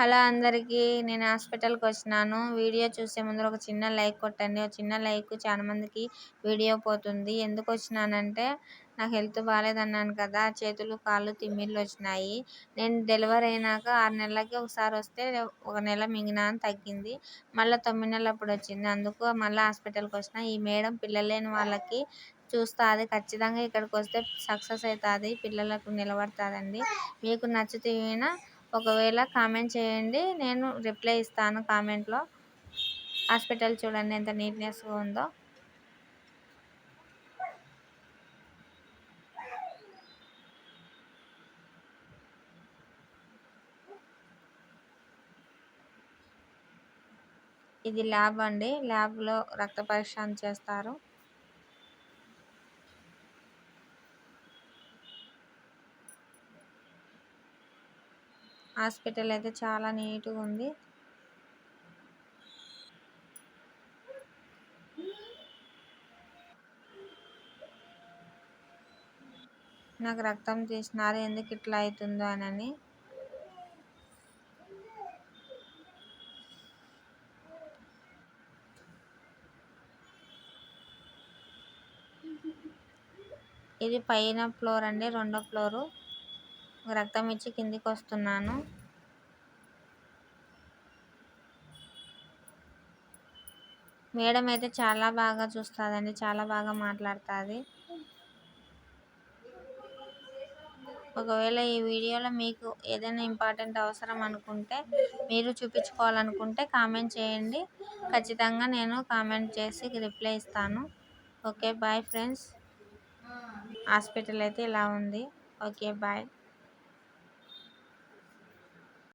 Hello అందరికీ నేను హాస్పిటల్కి వచ్చినాను. వీడియో చూసే ముందు ఒక చిన్న లైక్ కొట్టండి. ఒక చిన్న లైక్ చాలా మందికి వీడియో పోతుంది. ఎందుకు వచ్చినానంటే నాకు హెల్త్ బాగాలేదన్నాను కదా చేతులు కాళ్ళు తిమ్మిళ్ళు వచ్చినాయి. నేను డెలివరీ అయినాక ఆరు నెలలకి ఒకసారి వస్తే ఒక నెల మింగినా తగ్గింది. మళ్ళీ తొమ్మిది నెలలు అప్పుడు వచ్చింది. అందుకు మళ్ళీ హాస్పిటల్కి వచ్చిన. ఈ మేడం పిల్లలేని వాళ్ళకి చూస్తుంది. ఖచ్చితంగా ఇక్కడికి వస్తే సక్సెస్ అవుతుంది. పిల్లలకు నిలబడుతుందండి. మీకు నచ్చితే ఒకవేళ కామెంట్ చేయండి. నేను రిప్లై ఇస్తాను కామెంట్లో. హాస్పిటల్ చూడండి ఎంత నీట్నెస్గా ఉందో. ఇది ల్యాబ్ అండి. ల్యాబ్లో రక్త పరీక్ష చేస్తారు. హాస్పిటల్ అయితే చాలా నీట్గా ఉంది. నాకు రక్తం తీసినారు ఎందుకు ఇట్లా అవుతుందో అని ఇది పైన ఫ్లోర్ అండి రెండో ఫ్లోరు. రక్తం ఇచ్చి కిందికి వస్తున్నాను మేడం అయితే చాలా బాగా చూస్తుందండి చాలా బాగా మాట్లాడుతుంది. ఒకవేళ ఈ వీడియోలో మీకు ఏదైనా ఇంపార్టెంట్ అవసరం అనుకుంటే మీరు చూపించుకోవాలనుకుంటే కామెంట్ చేయండి. ఖచ్చితంగా నేను కామెంట్ చేసి రిప్లై ఇస్తాను. Okay bye friends. హాస్పిటల్ అయితే ఇలా ఉంది. Okay bye.